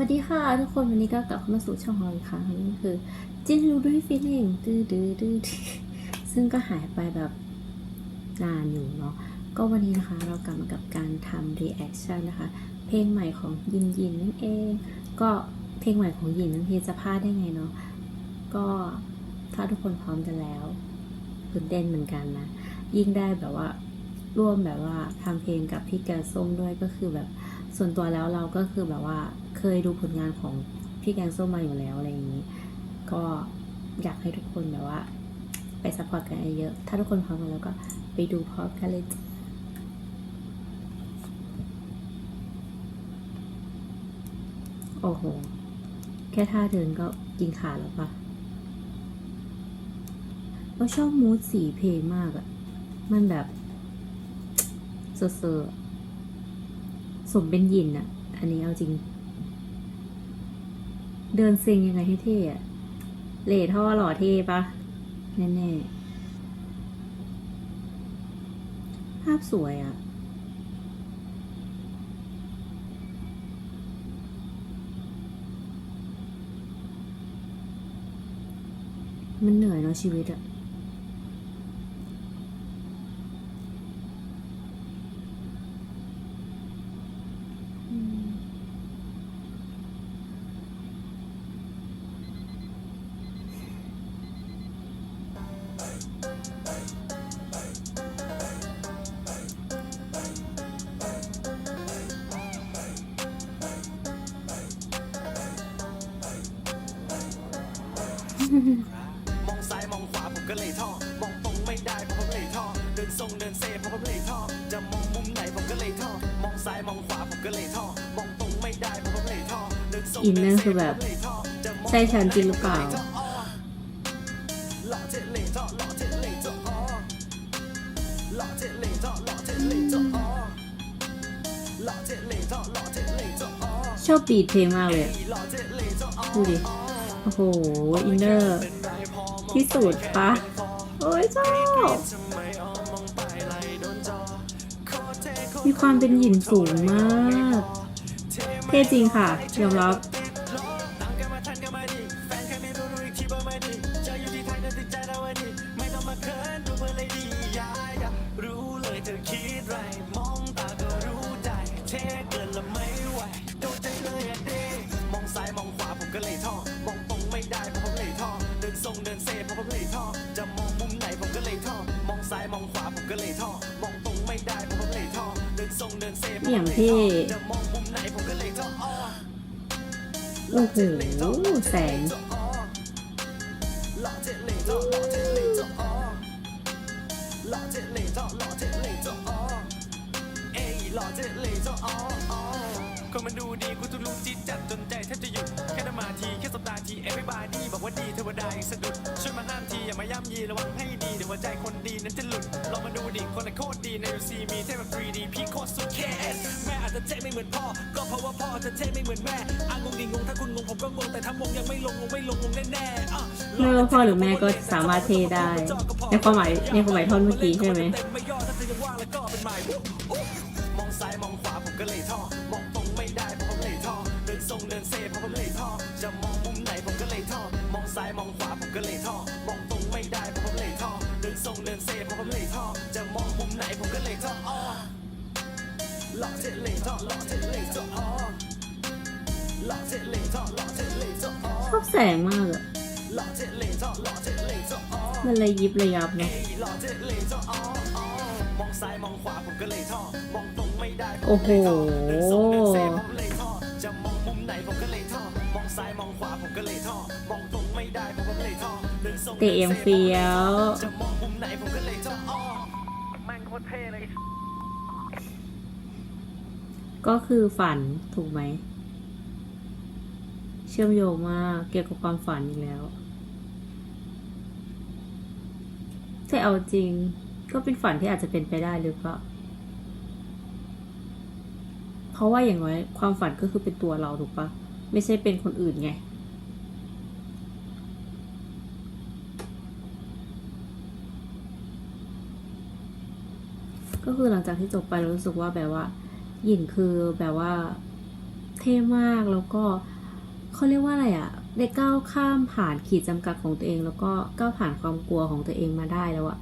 วัสดีค่ะทุกคนวันนี้ก็กลับเข้ามาสู่ช่องของเราอีกครั้งนึงคือ จินรู้ด้วยฟีลลิ่งดื้อดื้อดื้อซึ่งก็หายไปแบบนานอยู่เนาะก็วันนี้นะคะเรากลับมากับการทำ reaction นะคะ เพลงใหม่ของยินยินนั่นเอง ก็เพลงใหม่ของยินนั่นทีจะพลาดได้ไงเนาะก็ถ้าทุกคนพร้อมกันแล้วตื่นเต้นเหมือนกันนะ ยิ่งได้แบบว่าร่วมแบบว่าทำเพลงกับพี่แกส้มด้วยก็คือแบบส่วนตัวแล้วเราก็คือแบบว่า เคยดูผลงานของพี่แกงส้มมาอยู่แล้วอะไรอย่างนี้ ก็อยากให้ทุกคนแบบว่า ไปซัพพอร์ตกันเยอะ ถ้าทุกคนพร้อมกันแล้วก็ไปดูพร้อมกันเลยจ้ะโอ้โห แค่ท่าเดินก็กินขาแล้วปะก็ชอบมูดสีเพลงมากอะมันแบบเซอร์ๆสมเป็นยินอะอันนี้เอาจริง เดินซิงยังไงให้เท่อะเลท่อหล่อเท่ปะแน่ๆ ภาพสวยอะมันเหนื่อยเนาะชีวิตอะ มองซ้ายมองขวาผมก็เลยท่อมองตรงไม่ได้เพราะผมเลยท่อเดินทรงเดินเซเพราะผมเลยท่อจะมองมุมไหนผมก็เลยท่อมองซ้ายมองขวาผมก็เลยท่อมองตรงไม่ได้เพราะผมเลยท่อเดินทรงอินเนเดิอร์นเซคือแบบเพราะผมเลยท่อจะมองใช่ฉันจริงหรือเปล่าหล่อเจ็ดเลยท่อหล่อเจ็ดเลยท่อหล่อเจ็ดเลยท่อหล่อเจ็ดเลยท่อหล่อเจ็ดเลยท่อหล่อเจ็ดเลยท่อชอบบีทเพลงมากเลยอะหล่อเจ็ดเลยท่อดูดิ โอ้โห อินเนอร์ที่สุดปะโอ้ยชอบมีความเป็นหยินสูงมาก เท่จริงค่ะ ยอมรับ อย่างเลยเท่ท่อจะมองมุมไหนผมก็เลยท่ออ้อโอ้โหแสงหล่อเจ็ดเลยจ้อหล่อเจ็ดเลยจ้อเอ้ยหล่อเจ็ดเลยท่ออ้ออ้อ คนมันดูดีกูทุรู้จิตจัดจนใจแทบจะหยุดแค่นมาทีแค่สัปดาห์ที everybody บอกว่าดีเทวดายังสะดุดช่วยมาห้ามทีอย่ามาย่ำยีระวังให้ดีเดี๋ยวหัวใจคนดีนั้นจะหลุดลองมาดูดิคนไหนโคตรดีใน UC มีเท่แบบ 3D พี่โคตรสุดแคสแม่อาจจะเท่ไม่เหมือนพ่อ ก็เพราะว่าพ่อจะเท่ไม่เหมือนแม่อางงดิงงถ้าคุณงงผมก็งงแต่ถ้ามงยังไม่ลงงงไม่ลงงงแน่ๆอะไม่ว่าพ่อหรือแม่ก็สามารถเทได้ในความหมายในความหมายท่อนเมื่อกี้ใช่ไหมไม่ย่อถ้าเธอยังว่างแล้วก็เป็นใหม่มองซ้ายมองขวาผมก็เลยท่อมอง ทรงเดินเซเพราะผมเลยท่อจะมองมุมไหนผมก็เลยท่อมองซ้ายมองขวาผมก็เลยท่อมองตรงไม่ได้เพราะผมเลยท่อเดินทรงเดินเซเพราะผมเลยท่อจะมองมุมไหนผมก็เลยท่ออหล่อเจ็ดเลยท่อหล่อเจ็ดเลยท่ออหล่อเจ็ดเลยท่อหล่อเจ็ดเลยท่ออชอบแสงมากอะหล่อเจ็ดเลยท่อหล่อเจ็ดเลยท่ออมันเลยยิบระยับเนะหล่อเจ็ดเลยท่ออมองซ้ายมองขวาผมก็เลยท่อมองตรงไม่ได้โอ้โห ไหนผมก็เลยท่อมองซ้ายมองขวาผมก็เลยท่อมองตรงไม่ได้ผมก็เลยท่อเดินทรงเตะเอ็มเฟียวจะมองมุมไหนผมก็เลยท่ออ๋อแม่งโคตรเท่เลยก็คือฝันถูกไหม เชื่อมโยงมากเกี่ยวกับความฝันอีกแล้วแต่เอาจริง ก็เป็นฝันที่อาจจะเป็นไปได้หรือเปล่า เพราะว่าอย่างน้อยความฝันก็คือเป็นตัวเราถูกปะไม่ใช่เป็นคนอื่นไงก็คือหลังจากที่จบไปรารู้สึกว่าแบบว่า หยินคือแบบว่า เท่มากแล้วก็เขาเรียกว่าอะไรอะได้ก้าวข้ามผ่านขีดจำกัดของตัวเอง แล้วก็ก้าวผ่านความกลัวของตัวเองมาได้แล้วอะ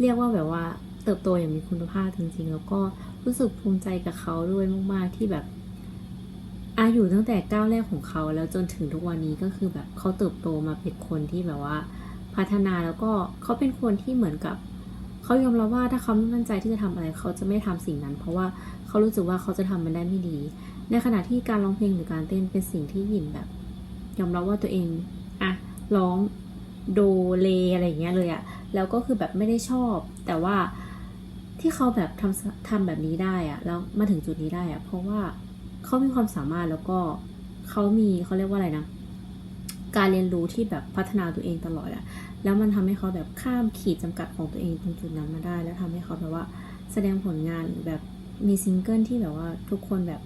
เรียกว่าแบบว่า เติบโตอย่างมีคุณภาพจริงๆ แล้วก็รู้สึกภูมิใจกับเขาด้วยมากๆที่แบบอาอยู่ตั้งแต่ก้าวแรกของเขาแล้วจนถึงทุกวันนี้ก็คือแบบเขาเติบโตมาเป็นคนที่แบบว่า พัฒนาแล้วก็เขาเป็นคนที่เหมือนกับเขายอมรับว่าถ้าเขาไม่มั่นใจที่จะทำอะไรเขาจะไม่ทำสิ่งนั้น เพราะว่าเขารู้สึกว่าเขาจะทำมันได้ไม่ดี ในขณะที่การร้องเพลงหรือการเต้นเป็นสิ่งที่หยินแบบ ยอมรับว่าตัวเองอะร้องโดเลอะไรอย่างเงี้ยเลยอะแล้วก็คือแบบไม่ได้ชอบ แต่ว่า ที่เขาแบบทำทำแบบนี้ได้อะแล้วมาถึงจุดนี้ได้อะเพราะว่าเขามีความสามารถแล้วก็เขามีเขาเรียกว่าอะไรนะการเรียนรู้ที่แบบพัฒนาตัวเองตลอดอะแล้วมันทำให้เขาแบบข้ามขีดจำกัดของตัวเองตรงจุดนั้นมาได้ แล้วทำให้เขาแบบว่าแสดงผลงานแบบมีซิงเกิลที่แบบว่าทุกคนแบบ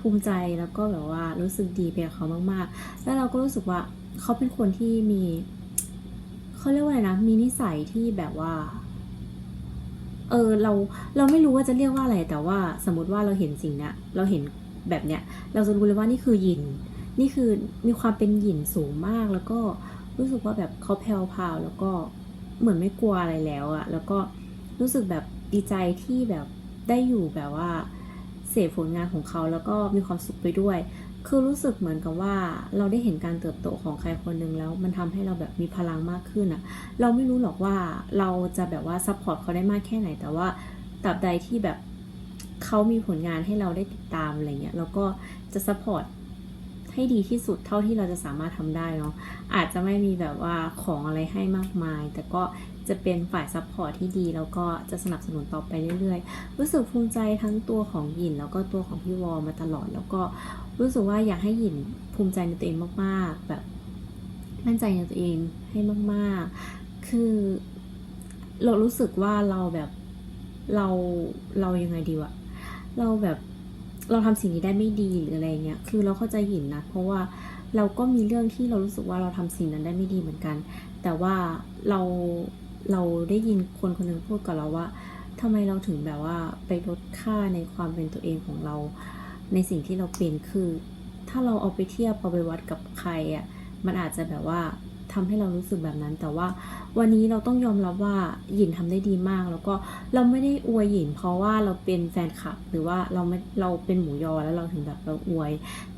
ภูมิใจแล้วก็แบบว่ารู้สึกดีไปกับเขามาก ๆ แล้วเราก็รู้สึกว่าเขาเป็นคนที่มีเขาเรียกว่าอะไรนะมีนิสัยที่แบบว่า เออเราเราไม่รู้ว่าจะเรียกว่าอะไร แต่ว่าสมมติว่าเราเห็นสิ่งเนี้ยเราเห็นแบบเนี้ย เราจะรู้เลยว่านี่คือหยิน นี่คือมีความเป็นหยินสูงมาก แล้วก็รู้สึกว่าแบบเขาแผ่วพาวแล้วก็เหมือนไม่กลัวอะไรแล้วอะแล้วก็รู้สึกแบบดีใจที่แบบได้อยู่แบบว่า เสพผลงานของเขาแล้วก็มีความสุขไปด้วย คือรู้สึกเหมือนกับว่าเราได้เห็นการเติบโตของใครคนหนึ่งแล้ว มันทำให้เราแบบมีพลังมากขึ้นอะเราไม่รู้หรอกว่าเราจะแบบว่าซัพพอร์ตเขาได้มากแค่ไหน แต่ว่าตราบใดที่แบบเขามีผลงานให้เราได้ติดตามอะไรเงี้ยเราก็จะซัพพอร์ต ให้ดีที่สุดเท่าที่เราจะสามารถทำได้เนาะอาจจะไม่มีแบบว่าของอะไรให้มากมาย แต่ก็จะเป็นฝ่ายซัพพอร์ตที่ดี แล้วก็จะสนับสนุนต่อไปเรื่อยๆ รู้สึกภูมิใจทั้งตัวของหยินแล้วก็ตัวของพี่วอมาตลอด แล้วก็รู้สึกว่าอยากให้หยินภูมิใจในตัวเองมากๆ แบบมั่นใจในตัวเองให้มากๆ คือเรารู้สึกว่าเราแบบเราเรายังไงดีวะเราแบบ เราทำสิ่งนี้ได้ไม่ดีหรืออะไรเงี้ยคือเราเข้าใจหินนะเพราะว่าเราก็มีเรื่องที่เรารู้สึกว่าเราทำสิ่งนั้นได้ไม่ดีเหมือนกัน แต่ว่าเราเราได้ยินคนคนหนึงพูดกับเราว่าทำไมเราถึงแบบว่าไปลดค่าในความเป็นตัวเองของเรา ในสิ่งที่เราเป็นคือ ถ้าเราเอาไปเทียบเอาไปวัดกับใครอะมันอาจจะแบบว่า ทำให้เรารู้สึกแบบนั้น แต่ว่าวันนี้เราต้องยอมรับว่าหยินทำได้ดีมาก แล้วก็เราไม่ได้อวยหยิน เพราะว่าเราเป็นแฟนคลับ หรือว่าเราไม่เราเป็นหมูยอแล้วเราถึงแบบเราอวย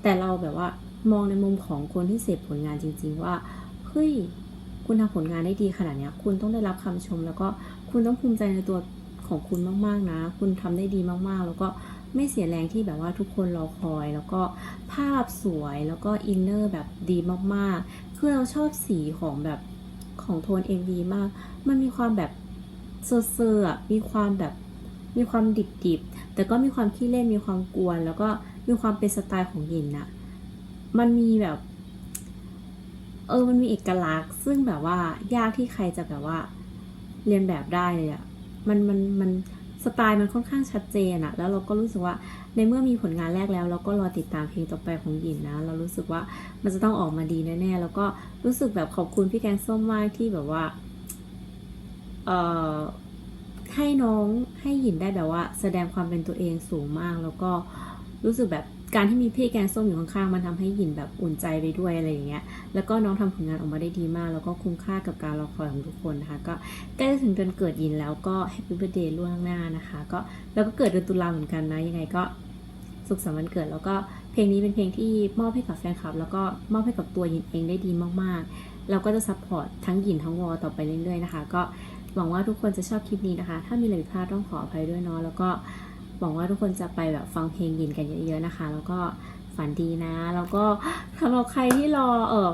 แต่เราแบบว่ามองในมุมของคนที่เสพผลงานจริง ๆ ว่าเฮ้ยคุณทำผลงานได้ดีขนาดเนี้ยคุณต้องได้รับคำชม แล้วก็คุณต้องภูมิใจในตัวของคุณมาก ๆ นะ คุณทำได้ดีมากๆ แล้วก็ไม่เสียแรงที่แบบว่าทุกคนรอคอย แล้วก็ภาพสวยแล้วก็อินเนอร์แบบดีมาก ๆ คือเราชอบสีของแบบของโทน MV มาก มันมีความแบบเซอร์เซอร์อมีความแบบมีความดิบๆ แต่ก็มีความขี้เล่น มีความกวน แล้วก็มีความเป็นสไตล์ของยินนะมันมีแบบ เออ มันมีเอกลักษณ์ ซึ่งแบบว่ายากที่ใครจะแบบว่า เรียนแบบได้เลยอะมันมันมัน สไตล์มันค่อนข้างชัดเจนอะแล้วเราก็รู้สึกว่าในเมื่อมีผลงานแรกแล้ว เราก็รอติดตามเพลงต่อไปของหยินนะ เรารู้สึกว่ามันจะต้องออกมาดีแน่ๆ แล้วก็รู้สึกแบบขอบคุณพี่แกงส้มมากที่แบบว่าเอ่อให้น้องให้หยินได้แบบว่า แสดงความเป็นตัวเองสูงมาก แล้วก็รู้สึกแบบ การที่มีพี่แกงส้มอยู่ข้างๆมันทำให้หยินแบบอุ่นใจไปด้วยอะไรอย่างเงี้ย แล้วก็น้องทำผลงานออกมาได้ดีมาก แล้วก็คุ้มค่ากับการรอคอยของทุกคนนะคะ ก็ใกล้จะถึงเดือนเกิดหยินแล้วก็แฮปปี้เบ t ร์เดย์ล่วงหน้านะคะ ก็แล้วก็เกิดเดือนตุลาเหมือนกันนะ ยังไงก็สุขสันต์วันเกิด แล้วก็เพลงนี้เป็นเพลงที่มอบให้กับแฟนคลับ แล้วก็มอบให้กับตัวหยินเองได้ดีมากๆ เราก็จะซัพพอร์ตทั้งหยินทั้งวอต่อไปเรื่อยๆนะคะ ก็หวังว่าทุกคนจะชอบคลิปนี้นะคะ ถ้ามีอะไรผิดพลาดต้องขออภัยด้วยเนาะ แล้วก็ หวังว่าทุกคนจะไปแบบฟังเพลงยินกันเยอะๆนะคะ แล้วก็ฝันดีนะ แล้วก็สำหรับใครที่รอเออ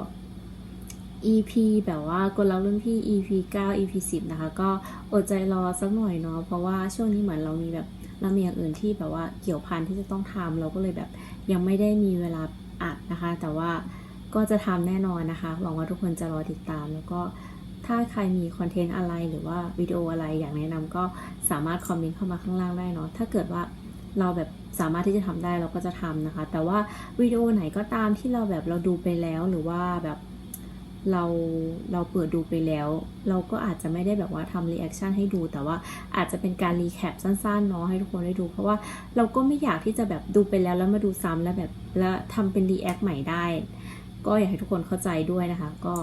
EP แบบว่ากดแล้วรุ่นพี่ EP 9 EP 10 นะคะ ก็อดใจรอสักหน่อยเนาะเพราะว่าช่วงนี้เหมือนเรามีแบบเรามีอย่างอื่นที่แบบว่าเกี่ยวพันที่จะต้องทำเราก็เลยแบบยังไม่ได้มีเวลาอัดนะคะ แต่ว่าก็จะทำแน่นอนนะคะ หวังว่าทุกคนจะรอติดตามแล้วก็ ถ้าใครมีคอนเทนต์อะไรหรือว่าวิดีโออะไรอยากแนะนำก็สามารถคอมเมนต์เข้ามาข้างล่างได้เนาะถ้าเกิดว่าเราแบบสามารถที่จะทำได้เราก็จะทำนะคะ แต่ว่าวิดีโอไหนก็ตามที่เราแบบเราดูไปแล้วหรือว่าแบบเราเราเปิดดูไปแล้ว เราก็อาจจะไม่ได้แบบว่าทำรีแอคชั่นให้ดู แต่ว่าอาจจะเป็นการรีแคปสั้นๆเนาะให้ทุกคนได้ดู เพราะว่าเราก็ไม่อยากที่จะแบบดูไปแล้วแล้วมาดูซ้ำแล้วแบบแล้วทำเป็นรีแอคใหม่ได้ ก็อยากให้ทุกคนเข้าใจด้วยนะคะ ก็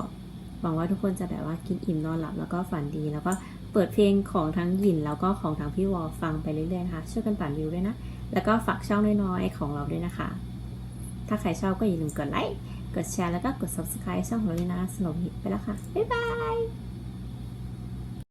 หวังว่าทุกคนจะแบบว่ากินอิ่มนอนหลับแล้วก็ฝันดี แล้วก็เปิดเพลงของทั้งหยินแล้วก็ของทั้งพี่วอลฟังไปเรื่อยๆนะคะช่วยกันปั่นวิวด้วยนะ แล้วก็ฝากช่องน้อยๆของเราด้วยนะคะ ถ้าใครชอบก็อย่าลืมกดไลค์กดแชร์แล้วก็กด subscribe ช่องของเราด้วยนะสนุกฮิตไปแล้วค่ะบ๊ายบาย